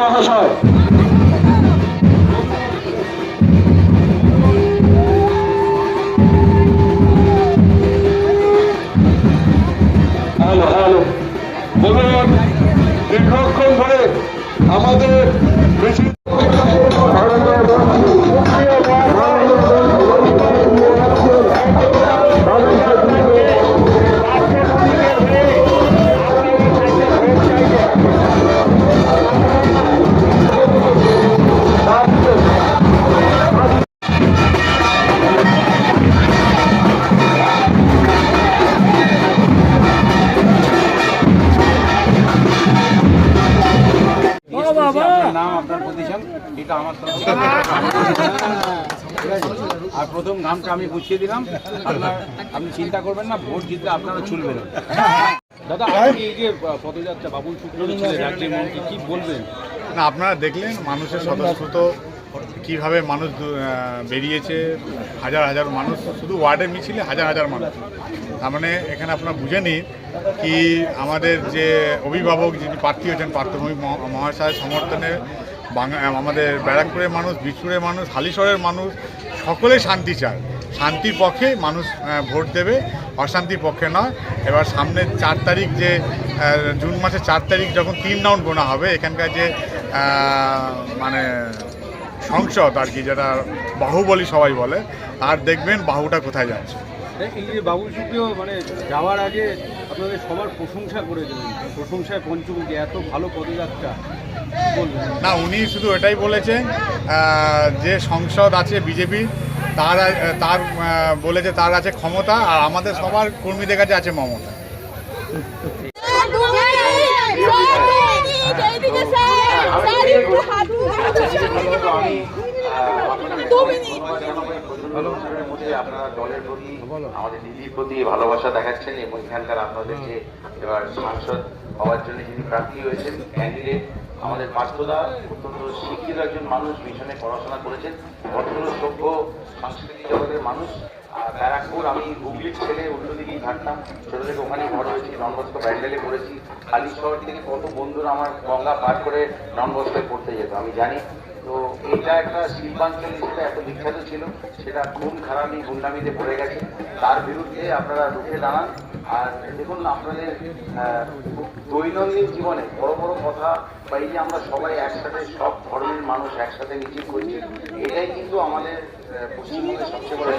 মহাশয়। নাম আপনার পজিশন এটা আমার তরফ? আর প্রথম নামটা আমি বুঝিয়ে দিলাম। আপনার আপনি চিন্তা করবেন না ভোট জিতলে আপনারা চলবেন দাদা আপনি এই যে পদযাত্রা বাবুল শুক্র কি বলবেন? না আপনারা দেখলেন মানুষের স্বতঃস্ফূর্ত কীভাবে মানুষ বেরিয়েছে। হাজার হাজার মানুষ শুধু ওয়ার্ডে মিছিলে হাজার হাজার মানুষ। তার মানে এখানে আপনারা বুঝে নিন কি আমাদের যে অভিভাবক যিনি প্রার্থী হয়েছেন, পার্থভূমি মহা- মহাশয়ের সমর্থনে বাংলা আমাদের ব্যারাকপুরের মানুষ বীজপুরের মানুষ, হালিশহরের মানুষ সকলে শান্তি চায়। শান্তির পক্ষে মানুষ ভোট দেবে, অশান্তির পক্ষে নয়। এবার সামনের চার তারিখ যে জুন মাসের চার তারিখ যখন তিন রাউন্ড গোনা হবে, এখানকার যে মানে সংসদ আর কি, যেটা বাহুবলী সবাই বলে, আর দেখবেন বাহুটা কোথায় যাচ্ছে। এই যে শুক্র মানে যাওয়ার আগে আপনাদের সবার প্রশংসা করে দিলেন প্রশংসায় পঞ্চমুখী এত ভালো পদযাত্রা। না উনি শুধু এটাই বলেছেন যে সংসদ আছে বিজেপি তার তার বলেছে তার আছে ক্ষমতা আর আমাদের সবার কর্মীদের কাছে আছে মমতা। দু মিনিট। ভালোবাসার মধ্যে আপনারা দলের প্রতি আমাদের দিদির প্রতি ভালোবাসা দেখাচ্ছেন এবং এখানকার আপনাদের যে এবার সাংসদ হওয়ার জন্য যিনি প্রার্থী হয়েছেন ক্যান্ডিডেট আমাদের পার্থদা অত্যন্ত শিক্ষিত একজন মানুষ মিশনে পড়াশোনা করেছেন ভদ্র সভ্য সাংস্কৃতিক জগতের মানুষ। আর ব্যারাকপুর আমি হুগলির ছেলে উল্টো দিকেই থাকতাম। ছোটো থেকে ওখানেই বড় হয়েছি ননবস্ক ব্যান্ডেলে পড়েছি। খালি শহর থেকে কত বন্ধুরা আমার গঙ্গা পার করে ননবস্কোয় পড়তে যেত। আমি জানি তো এটা একটা শিল্পাঞ্চল হিসেবে এত বিখ্যাত ছিল, সেটা খুন, খারাপি, গুন্ডামিতে পড়ে গেছে। তার বিরুদ্ধে আপনারা রুখে দাঁড়ান। আর দেখুন আপনাদের দৈনন্দিন জীবনে বড় বড় কথা বা এই যে আমরা সবাই একসাথে, সব ধর্মের মানুষ একসাথে মিছিল করছি। এটাই কিন্তু আমাদের পশ্চিমবঙ্গের সবচেয়ে বড়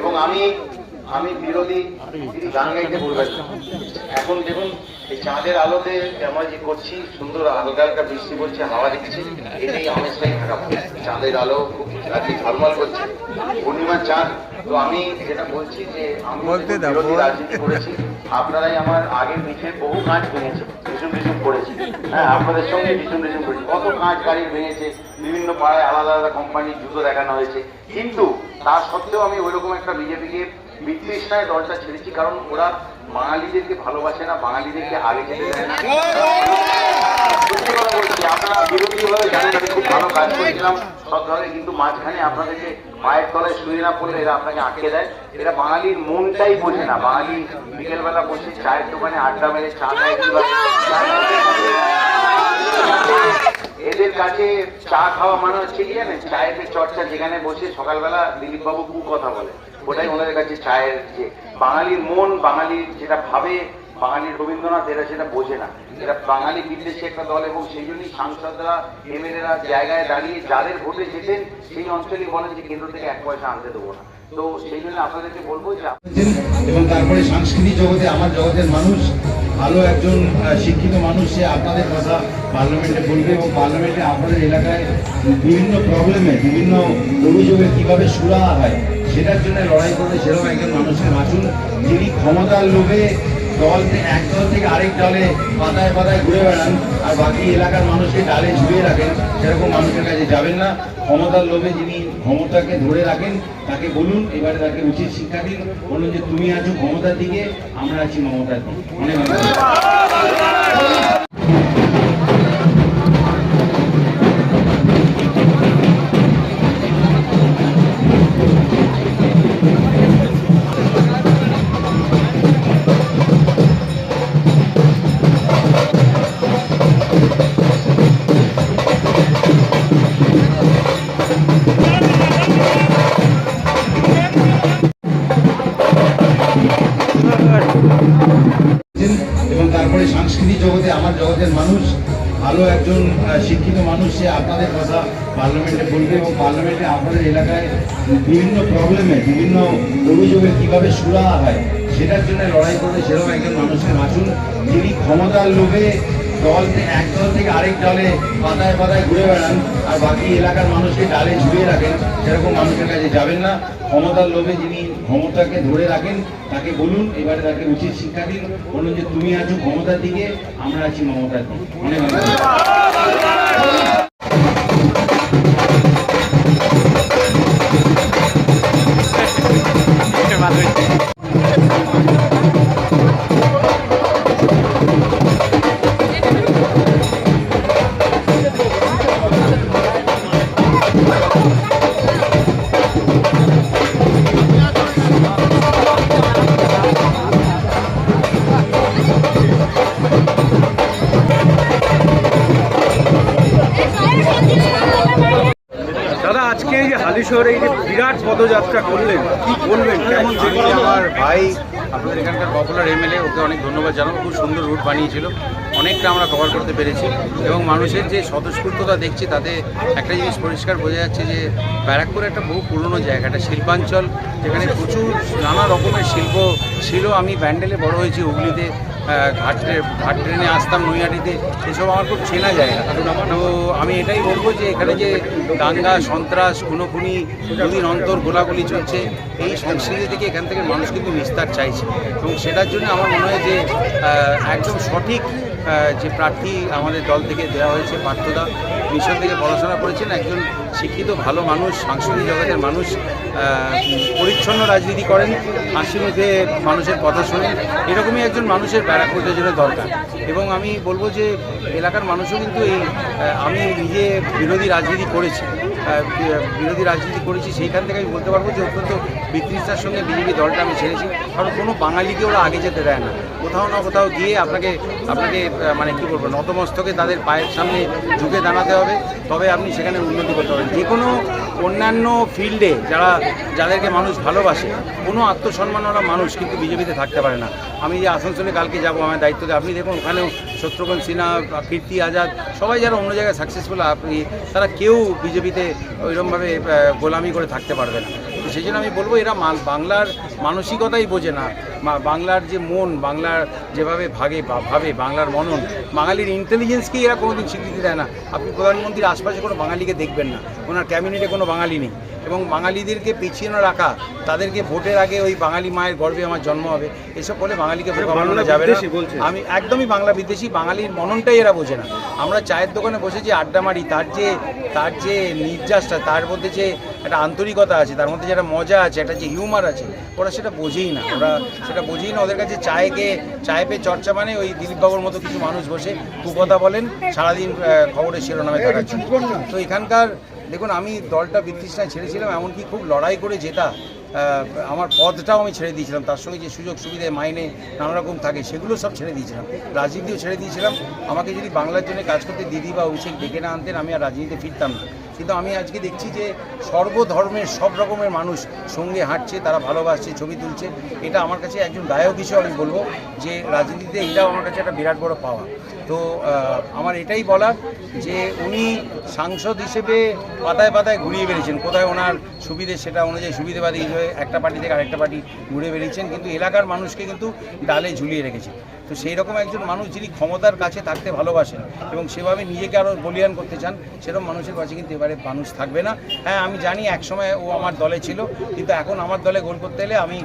এবং আমি আমি বিরোধী তিনি গান গাইতে এখন দেখুন, এই চাঁদের আলোতে আমরা যে করছি, সুন্দর হালকা হালকা বৃষ্টি পড়ছে, হাওয়া দিচ্ছে, এটাই আমেজটাই থাকা চাঁদের আলো খুব রাত্রি ঝলমল করছে। পূর্ণিমার চাঁদ তো আমি যেটা বলছি যে আমি বিরোধী রাজনীতি করেছি আপনারাই আমার আগের বহু কাজ ভেঙেছে ভীষণ ভীষণ করেছি। হ্যাঁ আপনাদের সঙ্গে ভীষণ ভীষণ করেছি। কত কাজ গাড়ি ভেঙেছে বিভিন্ন পাড়ায় আলাদা আলাদা কোম্পানির জুতো দেখানো হয়েছে। কিন্তু তার সত্ত্বেও আমি ওইরকম একটা বিজেপিকে বিতৃষ্ণায় দলটা ছেড়েছি কারণ ওরা বাঙালিদেরকে ভালোবাসে না বাঙালিদেরকে আগে যেতে দেয় না। সত্যি কথা বলছি আপনারা বিরোধী ভাবে জানেন ভালো কাজ করেছিলাম সব ধরনের কিন্তু মাঝখানে আপনাদেরকে পায়ের তলায় শুয়ে না পড়লে এরা আপনাকে আটকে দেয়। এরা বাঙালির মনটাই বোঝে না। বাঙালি বিকেলবেলা বসে চায়ের দোকানে আড্ডা মেরে চা খায় এদের কাছে চা খাওয়া মানে হচ্ছে কি জানেন? চায়ের চর্চা যেখানে বসে সকালবেলা দিলীপ বাবু কু কথা বলে। ওটাই ওনাদের কাছে চায়ের যে বাঙালির মন বাঙালির যেটা ভাবে বাঙালির রবীন্দ্রনাথ এরা সেটা বোঝে না। এরা বাঙালি বিদ্বেষী একটা দল এবং সেই জন্যই সাংসদরা, এমএলএরা জায়গায় দাঁড়িয়ে যাদের ভোটে যেতেন সেই অঞ্চলে বলেন যে কেন্দ্র থেকে এক পয়সা আনতে দেবো না। তো সেই জন্য আপনাদেরকে বলব যে এবং তারপরে সাংস্কৃতিক জগতে আমার জগতের মানুষ, ভালো একজন শিক্ষিত মানুষ, সে আপনাদের কথা পার্লামেন্টে বলবে এবং পার্লামেন্টে আপনাদের এলাকায় বিভিন্ন প্রবলেমে, বিভিন্ন অভিযোগে কীভাবে সুরা হয়, সেটার জন্য লড়াই করবে সেরকম একজন মানুষকে বাঁচুন, যিনি ক্ষমতার লোভে দল এক দল থেকে আরেক দলে পাতায় পাতায় ঘুরে বেড়ান, আর বাকি এলাকার মানুষকে ডালে ঝুলিয়ে রাখেন, সেরকম মানুষের কাছে যাবেন না। ক্ষমতার লোভে যিনি ক্ষমতাকে ধরে রাখেন, তাকে বলুন, এবারে তাকে উচিত শিক্ষা দিন। বলুন যে, তুমি আছো ক্ষমতার দিকে, আমরা আছি মমতার দিকে। অনেক মানুষ, ভালো একজন শিক্ষিত মানুষ, সে আপনাদের কথা পার্লামেন্টে বলবে এবং পার্লামেন্টে আপনাদের এলাকায় বিভিন্ন প্রবলেমে বিভিন্ন অভিযোগে কীভাবে সুরাহা হয়, সেটার জন্য লড়াই করবে, সেরকম একজন মানুষের আসুন যিনি ক্ষমতার লোভে দল এক দল থেকে আরেক দলে পাতায় পাতায় ঘুরে বেড়ান, আর বাকি এলাকার মানুষকে ডালে ঝুলিয়ে রাখেন। সেরকম মানুষের কাছে যাবেন না। ক্ষমতার লোভে যিনি ক্ষমতাকে ধরে রাখেন, তাকে বলুন, এবারে তাকে উচিত শিক্ষা দিন। বলুন যে, তুমি আছো ক্ষমতার দিকে, আমরা আছি মমতার দিকে। অনেক আজকে এই যে হালিশহরে এই যে বিরাট পদযাত্রা করলেন কি বলবেন? কেমন আমার ভাই আপনাদের এখানকার পপুলার এমএলএ ওকে অনেক ধন্যবাদ জানাব। খুব সুন্দর রুট বানিয়েছিল। অনেকটা আমরা কভার করতে পেরেছি। এবং মানুষের যে স্বতঃস্ফূর্ততা দেখছি তাতে একটা জিনিস পরিষ্কার বোঝা যাচ্ছে যে ব্যারাকপুর একটা বহু পুরনো জায়গা একটা শিল্পাঞ্চল যেখানে প্রচুর নানা রকমের শিল্প ছিল। আমি ব্যান্ডেলে বড় হয়েছি হুগলিতে। ঘাট ঘাট ট্রেনে আসতাম নৈহাটিতে, সেসব আমার খুব চেনা জায়গা। তো আমি এটাই বলব যে এখানে যে দাঙ্গা, সন্ত্রাস, খুনোখুনি দুদিন অন্তর গোলাগুলি চলছে, এই সংস্কৃতি থেকে এখান থেকে মানুষ কিন্তু নিস্তার চাইছে। এবং সেটার জন্য আমার মনে হয় যে একদম সঠিক যে প্রার্থী আমাদের দল থেকে দেওয়া হয়েছে, পার্থদা, মিশন থেকে পড়াশোনা করেছেন, একজন শিক্ষিত, ভালো মানুষ, সাংস্কৃতিক জগতের মানুষ পরিচ্ছন্ন রাজনীতি করেন, হাসি মুখে মানুষের কথা শোনেন, এরকমই একজন মানুষের ব্যারাকপুরের জন্য দরকার। এবং আমি বলব যে, এলাকার মানুষও কিন্তু এই আমি নিজে বিরোধী রাজনীতি করেছি। বিরোধী রাজনীতি করেছি, সেইখান থেকে আমি বলতে পারব যে অত্যন্ত বিতৃষ্টার সঙ্গে বিজেপি দলটা আমি ছেড়েছি। কারণ কোনো বাঙালিকে ওরা আগে যেতে দেয় না। কোথাও না কোথাও গিয়ে আপনাকে আপনাকে মানে কী বলব, নতমস্তকে তাদের পায়ের সামনে ঝুঁকে দাঁড়াতে হবে। তবে আপনি সেখানে উন্নতি করতে পারবেন যে কোনো অন্যান্য ফিল্ডে যারা, যাদেরকে মানুষ ভালোবাসে, কোনো আত্মসম্মানওয়ালা মানুষ কিন্তু বিজেপিতে থাকতে পারে না। আমি যে আসানসোলে কালকে যাব, আমার দায়িত্ব দিয়ে আপনি দেখুন, ওখানেও শত্রুঘ্ন সিনহা, কীর্তি আজাদ, সবাই যারা অন্য জায়গায় সাকসেসফুল আপনি, তারা কেউ বিজেপিতে ওইরকমভাবে গোলামি করে থাকতে পারবে না। তো সেই জন্য আমি বলব, এরা বাংলার মানসিকতাই বোঝে না। বাংলার যে মন, বাংলার যেভাবে ভাগে ভাবে, বাংলার মনন, বাঙালির ইন্টেলিজেন্সকেই এরা কোনোদিন স্বীকৃতি দেয় না। আপনি প্রধানমন্ত্রীর আশপাশে কোনো বাঙালিকে দেখবেন না। ওনার ক্যাবিনেটে কোনো বাঙালি নেই। এবং বাঙালিদেরকে পিছিয়ে না রাখা তাদেরকে ভোটের আগে ওই বাঙালি মায়ের গর্বে আমার জন্ম হবে এসব বলে বাঙালিকে যাবে না। আমি একদমই বাংলা বিদ্বেষী বাঙালির মননটাই এরা বোঝে না। আমরা চায়ের দোকানে বসে যে আড্ডা মারি তার যে তার যে নির্যাসটা তার মধ্যে যে একটা আন্তরিকতা আছে তার মধ্যে যে একটা মজা আছে একটা যে হিউমার আছে ওরা সেটা বোঝেই না। ওরা সেটা বোঝেই না ওদের কাছে চায়কে চায় পেয়ে চর্চা মানে ওই দিলীপ বাবুর মতো কিছু মানুষ বসে কুকথা বলেন সারাদিন খবরের শিরোনামে তো এখানকার দেখুন, আমি দলটা বিতৃষ্ণায় ছেড়েছিলাম, এমনকি খুব লড়াই করে যেটা আমার পদটাও আমি ছেড়ে দিয়েছিলাম। তার সঙ্গে যে সুযোগ সুবিধা, মাইনে নানা রকম থাকে, সেগুলো সব ছেড়ে দিয়েছিলাম। রাজনীতিও ছেড়ে দিয়েছিলাম। আমাকে যদি বাংলার জন্য কাজ করতে দিদি বা অভিষেক ডেকে না আনতেন, আমি আর রাজনীতিতে ফিরতাম না। কিন্তু আমি আজকে দেখছি যে সর্বধর্মের সব রকমের মানুষ সঙ্গে হাঁটছে, তারা ভালোবাসছে, ছবি তুলছে। এটা আমার কাছে একজন গায়ক হিসেবে আমি বলব যে রাজনীতিতে এটাও আমার কাছে একটা বিরাট বড় পাওয়া। তো আমার এটাই বলার যে উনি সাংসদ হিসেবে পাতায় পাতায় ঘুরিয়ে বেরিয়েছেন কোথায় ওনার সুবিধে সেটা অনুযায়ী সুবিধেবাদী হিসেবে একটা পার্টি থেকে আরেকটা পার্টি ঘুরে বেরিয়েছেন কিন্তু এলাকার মানুষকে কিন্তু ডালে ঝুলিয়ে রেখেছে। তো সেই রকম একজন মানুষ যিনি ক্ষমতার কাছে থাকতে ভালোবাসেন এবং সেভাবে নিজেকে আরও বলিয়ান করতে চান, সেরকম মানুষের কাছে কিন্তু এবারে মানুষ থাকবে না। হ্যাঁ আমি জানি একসময় ও আমার দলে ছিল, কিন্তু এখন আমার দলে গোল করতে এলে আমি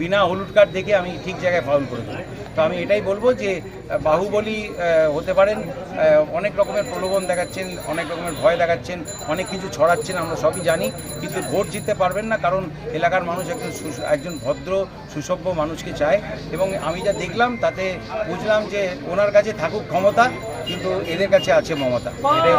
বিনা হলুদ কার্ড দেখে আমি ঠিক জায়গায় ফাউল করে দেবো। তো আমি এটাই বলব যে বাহুবলী হতে পারেন অনেক রকমের প্রলোভন দেখাচ্ছেন অনেক রকমের ভয় দেখাচ্ছেন অনেক কিছু ছড়াচ্ছেন আমরা সবই জানি কিন্তু ভোট জিততে পারবেন না কারণ এলাকার মানুষ একজন একজন ভদ্র সুসভ্য মানুষকে চায়। এবং আমি যা দেখলাম তাতে বুঝলাম যে ওনার কাছে থাকুক ক্ষমতা কিন্তু এদের কাছে আছে মমতা। এটাই